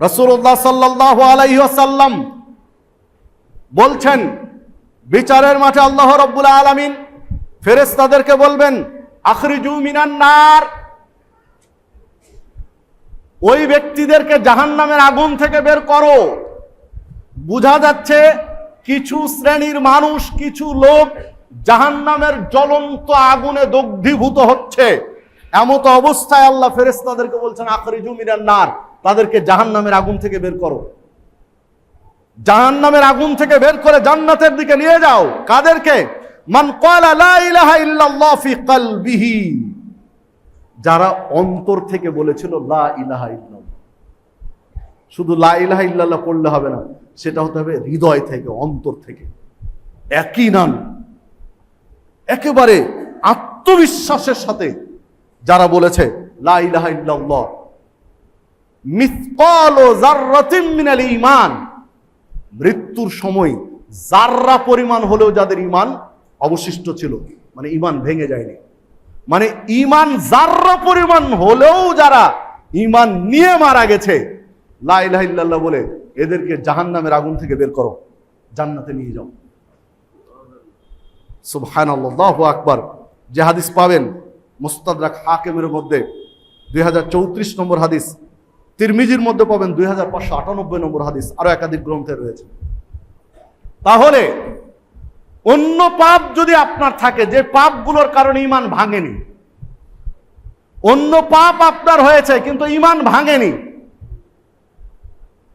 রসুল্লাহ সাল্লাহ আলাইসাল্লাম বলছেন, বিচারের মাঠে আল্লাহ রব্বুল আলমিন ফেরেস্তাদেরকে বলবেন, আখরিজু মিনান নার। ওই ব্যক্তিদেরকে জাহান্নামের আগুন থেকে বের করো। বোঝা যাচ্ছে কিছু শ্রেণির মানুষ, কিছু লোক জাহান্নামের জ্বলন্ত আগুনে দগ্ধীভূত হচ্ছে। এমত অবস্থায় আল্লাহ ফেরেস্তাদেরকে বলছেন, আখরিজু মিনান নার। তাদেরকে জাহান্নামের আগুন থেকে বের করো। জাহান্নামের আগুন থেকে বের করে জান্নাতের দিকে নিয়ে যাও। কাদেরকে? মান কলবিহি। যারা অন্তর থেকে বলেছিল লা ইলাহা শুধু লা ইলাহা ইল্লাল্লাহ পড়লে হবে না, সেটা হতে হবে হৃদয় থেকে, অন্তর থেকে। একই নাম। একেবারে আত্মবিশ্বাসের সাথে যারা বলেছে লা ইলাহা ঈমান। মৃত্যুর সময় জাররা পরিমাণ হলেও যাদের ইমান অবশিষ্ট ছিল মানে ইমান ভেঙে যায়নি। মানে ইমান জাররা পরিমাণ হলেও যারা ইমান নিয়ে মারা গেছে, লা ইলাহা ইল্লাল্লাহ বলে, এদেরকে জাহান্নামের আগুন থেকে বের করো, জান্নাতে নিয়ে যাও। সুবহানাল্লাহু আকবার। যে হাদিস পাবেন, মুস্তাদরাক হাকিমের মধ্যে, দুই হাজার চৌত্রিশ নম্বর হাদিস। তিরমিজির মধ্যে পাবেন দুই হাজার পাঁচশো আটানব্বই নম্বর হাদিস, আরও একাধিক গ্রন্থে রয়েছে। তাহলে, অন্য পাপ যদি আপনার থাকে, যে পাপগুলোর কারণে ইমান ভাঙেনি, অন্য পাপ আপনার হয়েছে, কিন্তু ইমান ভাঙেনি,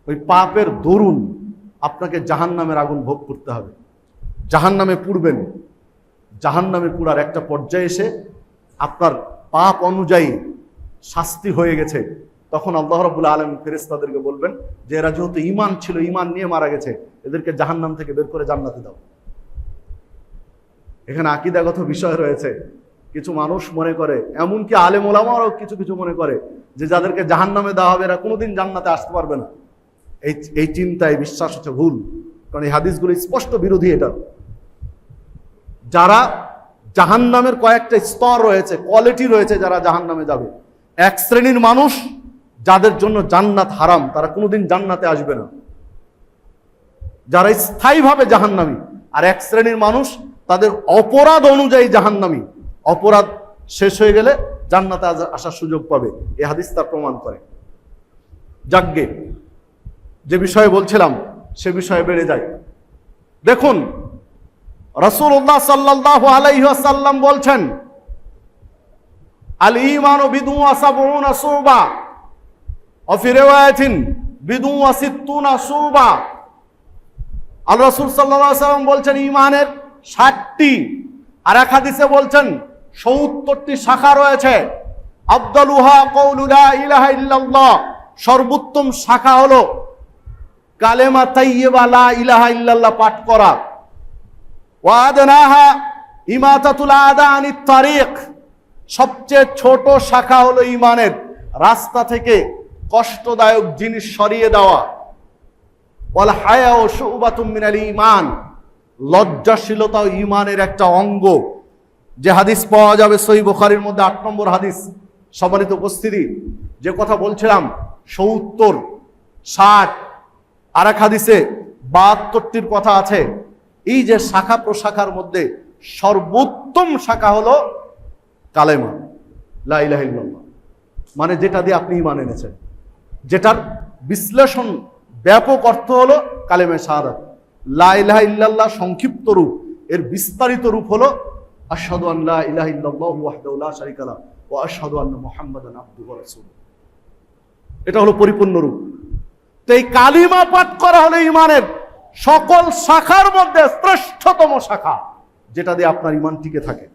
ওই পাপের দরুন আপনাকে জাহান নামের আগুন ভোগ করতে হবে। জাহান নামে পুড়বেন। জাহান নামে পুরার একটা পর্যায়ে এসে আপনার পাপ অনুযায়ী শাস্তি হয়ে গেছে। তখন আল্লাহ রবুল আলম ফেরেস তাদেরকে বলবেন, যে এরা যেহেতু ইমান ছিল ইমান নিয়ে মারা গেছে, এদেরকে জাহান্নাম থেকে বের করে জান্নাতে দাও। এখানে আকিদাগত বিষয় রয়েছে। কিছু মানুষ মনে করে, এমনকি আলেম ওলামারও কিছু কিছু মনে করে, যে যাদেরকে জাহান্নামে দেওয়া হবে, এরা কোনোদিন জান্নাতে আসতে পারবে না। এই এই চিন্তায় বিশ্বাস হচ্ছে ভুল, কারণ এই হাদিসগুলো স্পষ্ট বিরোধী এটা। যারা জাহান্নামের কয়েকটা স্তর রয়েছে, কোয়ালিটি রয়েছে যারা জাহান্নামে যাবে। এক শ্রেণির মানুষ যাদের জন্য জান্নাত হারাম, তারা কোনোদিন জান্নাতে আসবে না। যারা স্থায়ীভাবে জাহান্নামী, আর এক শ্রেণির মানুষ, তাদের অপরাধ অনুযায়ী জাহান্নামী। অপরাধ শেষ হয়ে গেলে জান্নাতে আসার সুযোগ পাবে। এ হাদিস তার প্রমাণ করে। যাগ্গে যে বিষয়ে বলছিলাম, সে বিষয়ে বেড়ে যায়। দেখুন রসুল্লাহ সাল্লাহ আলাইসাল্লাম বলছেন আল ইমান আসুবা অফি রেওয়ায়াতিন বিদু আসিত্তুন আসুবা আল রসুল সাল্লাহ সাল্লাম বলছেন ইমানের ষাটটি আর এক হাদিসে বলছেন, সত্তরটি শাখা রয়েছে। আব্দুলুহা কৌলুলা ইলাহা ইল্লাল্লাহ। সর্বোত্তম শাখা হলো কালেমা তাইয়্যিবা লা ইলাহা ইল্লাল্লাহ পাঠ করা। ওয়াদনাহা ইমাতাতুল আদা আনিত তারিক সবচেয়ে ছোট শাখা হলো ইমানের রাস্তা থেকে কষ্টদায়ক জিনিস সরিয়ে দেওয়া। ওয়াল হায়া ও শুবাতুম মিনাল ইমান লজ্জাশীলতা ইমানের একটা অঙ্গ। যে হাদিস পাওয়া যাবে সই বুখারীর মধ্যে আট নম্বর হাদিস। সম্মানিত উপস্থিতি, যে কথা বলছিলাম, সত্তর, ষাট আর এক হাদিসে বাহাত্তরটির কথা আছে। এই যে শাখা প্রশাখার মধ্যে সর্বোত্তম শাখা হলো কালেমা। লা ইলাহা ইল্লাল্লাহ। মানে যেটা দিয়ে আপনি ইমান এনেছেন। যেটার বিশ্লেষণ ব্যাপক অর্থ হলো কালেমে শাহাদাত। লা ইল্লাল্লাহ সংক্ষিপ্ত রূপ। এর বিস্তারিত রূপ হলো আশহাদু আন লা ইলাহা ইল্লাল্লাহু ওয়াহদাহু লা শারীকা লাহু ওয়া এটা হলো পরিপূর্ণ রূপ। তো এই কালিমা পাঠ করা হলো ইমানের সকল শাখার মধ্যে শ্রেষ্ঠতম শাখা, যেটা দিয়ে আপনার ইমান টিকে থাকে।